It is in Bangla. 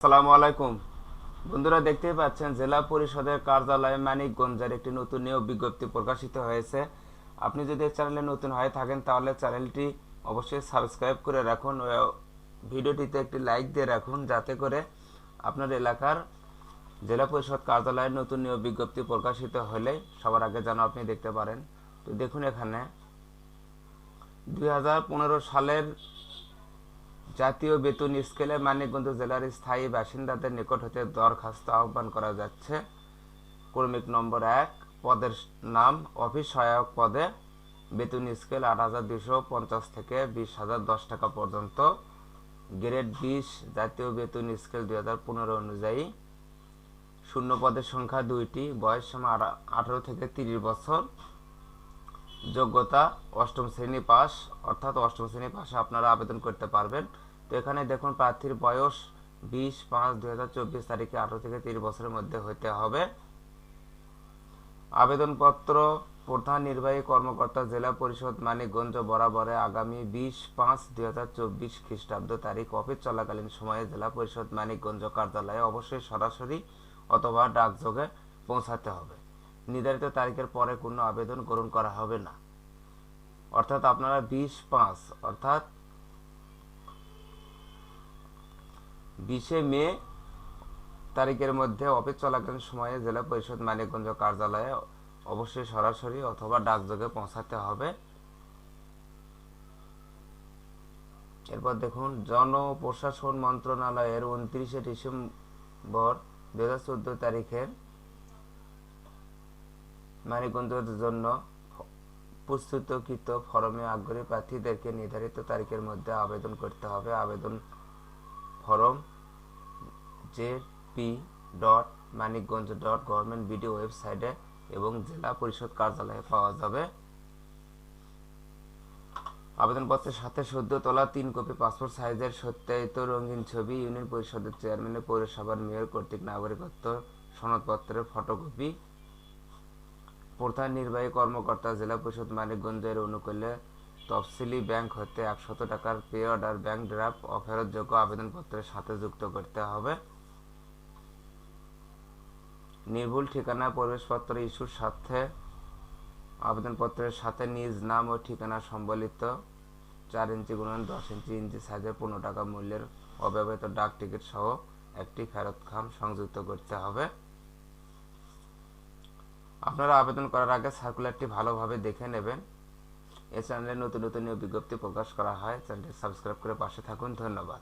আসসালামু আলাইকুম। বন্ধুরা, দেখতেই পাচ্ছেন জেলা পরিষদের কার্যালয়ে মানিকগঞ্জের একটি নতুন নিয়োগ বিজ্ঞপ্তি প্রকাশিত হয়েছে। আপনি যদি চ্যানেলে নতুন হয়ে থাকেন, তাহলে চ্যানেলটি অবশ্যই সাবস্ক্রাইব করে রাখুন ভিডিওটিতে একটি লাইক দিয়ে রাখুন, যাতে করে আপনার এলাকার জেলা পরিষদ কার্যালয়ের নতুন নিয়োগ বিজ্ঞপ্তি প্রকাশিত হলে সবার আগে যেন আপনি দেখতে পারেন। তো দেখুন এখানে, দুই হাজার পনেরো সালের জাতীয় বেতন স্কেলে মানিকগঞ্জ জেলার স্থায়ী বাসিন্দাদের নিকট হতে দরখাস্ত আহ্বান করা যাচ্ছে। কর্মিক নম্বর এক, পদের নাম অফিস সহায়ক পদে বেতন স্কেল আট হাজার দুশো পঞ্চাশ থেকে বিশ হাজার দশ টাকা পর্যন্ত। গ্রেড বিশ, জাতীয় বেতন স্কেল দুই হাজার পনেরো অনুযায়ী। শূন্য পদের সংখ্যা দুইটি, বয়স সীমা আঠারো থেকে তিরিশ বছর। যোগ্যতা অষ্টম শ্রেণি পাস, অর্থাৎ অষ্টম শ্রেণি পাশে আপনারা আবেদন করতে পারবেন। তো এখানে দেখুন, প্রার্থীর বয়স বিশ পাঁচ দুই হাজার চব্বিশ তারিখে আঠারো থেকে তিরিশ বছরের মধ্যে হতে হবে। আবেদনপত্র, প্রধান নির্বাহী কর্মকর্তা, জেলা পরিষদ মানিকগঞ্জ বরাবরে আগামী বিশ পাঁচ দুই হাজার চব্বিশ খ্রিস্টাব্দ তারিখ অফিস চলাকালীন সময়ে জেলা পরিষদ মানিকগঞ্জ কার্যালয়ে অবশ্যই সরাসরি অথবা ডাকযোগে পৌঁছাতে হবে। নির্ধারিত তারিখের পরে কোনো আবেদন গ্রহণ করা হবে না। অর্থাৎ আপনারা বিশ পাঁচ, অর্থাৎ বিশে মে তারিখের মধ্যে অফিস চলাকালীন সময়ে জেলা পরিষদ মানিকগঞ্জ কার্যালয়ে অবশ্যই সরাসরি অথবা ডাকযোগে পৌঁছাতে হবে। এরপর দেখুন জনপ্রশাসন মন্ত্রণালয়ের উনত্রিশে ডিসেম্বর দু হাজার চোদ্দ তারিখের মানিকগঞ্জের জন্য প্রস্তুতকৃত ফরমে আগ্রহী প্রার্থীদেরকে নির্ধারিত তারিখের মধ্যে আবেদন করতে হবে। আবেদন form J P dot Manikganj dot government BD ওয়েবসাইটে এবং জেলা পরিষদ কার্যালয়ে পাওয়া যাবে। আবেদনপত্রের সাথে সদ্য তোলা তিন কপি পাসপোর্ট সাইজের সত্যায়িত রঙিন ছবি, ইউনিয়ন পরিষদের চেয়ারম্যানের পৌরসভার মেয়র কর্তৃক নাগরিকত্ব সনদপত্রের ফটোকপি প্রধান নির্বাহী কর্মকর্তা জেলা পরিষদ মানিকগঞ্জের অনুকূলে তফসিলি ব্যাংক হতে একশত টাকার পে অর্ডার ব্যাংক ড্রাফট অফেরতযোগ্য আবেদনপত্রের সাথে যুক্ত করতে হবে। নির্ভুল ঠিকানা, প্রবেশপত্র ইস্যুর সাথে আবেদনপত্রের সাথে নিজ নাম ও ঠিকানা সম্বলিত চার ইঞ্চি গুণন দশ ইঞ্চি ইঞ্চি সাইজের পনেরো টাকা মূল্যের অব্যবহৃত ডাক টিকিট সহ একটি ফেরত খাম সংযুক্ত করতে হবে। আপনারা আবেদন করার আগে সার্কুলারটি ভালোভাবে দেখে নেবেন। এ চ্যানেলে নতুন নতুন বিজ্ঞপ্তি প্রকাশ করা হয়। চ্যানেলটি সাবস্ক্রাইব করে পাশে থাকুন। ধন্যবাদ।